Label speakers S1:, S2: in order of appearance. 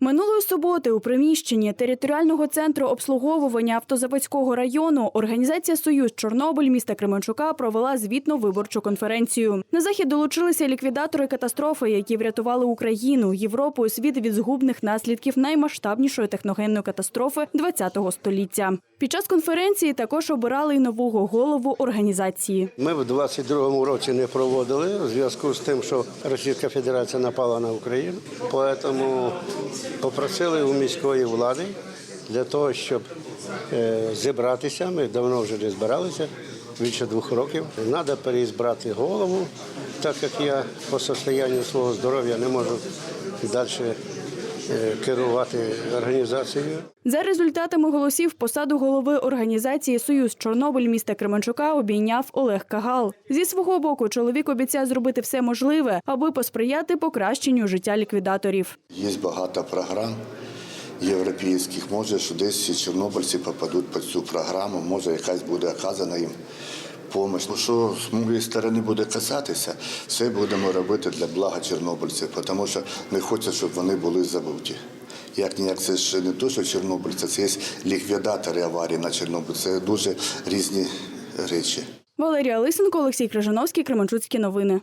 S1: Минулої суботи у приміщенні територіального центру обслуговування автозаводського району організація Союз Чорнобиль міста Кременчука провела звітно виборчу конференцію. На захід долучилися ліквідатори катастрофи, які врятували Україну, Європу і світ від згубних наслідків наймасштабнішої техногенної катастрофи ХХ століття. Під час конференції також обирали й нового голову організації.
S2: Ми в 22-му році не проводили у зв'язку з тим, що Російська Федерація напала на Україну. Тому попросили у міської влади для того, щоб е, зібратися. Ми давно вже не збиралися, більше двох років. Треба переізбрати голову, так як я по состоянню свого здоров'я не можу далі керувати організацією.
S1: За результатами голосів посаду голови організації Союз Чорнобиль міста Кременчука обійняв Олег Кагал. Зі свого боку чоловік обіцяє зробити все можливе, аби посприяти покращенню життя ліквідаторів.
S3: Є багато програм європейських. Може, що десь чорнобильці попадуть під цю програму, може, якась буде оказана їм допомога. Ну, що з моєї сторони буде касатися, все будемо робити для блага чорнобильців, тому що не хочеться, щоб вони були забуті. Як ніяк, це ж не то, що чорнобильці, це є ліквідатори аварії на Чорнобиль. Це дуже різні речі.
S1: Валерія Лисенко, Олексій Крижановський, Кременчуцькі новини.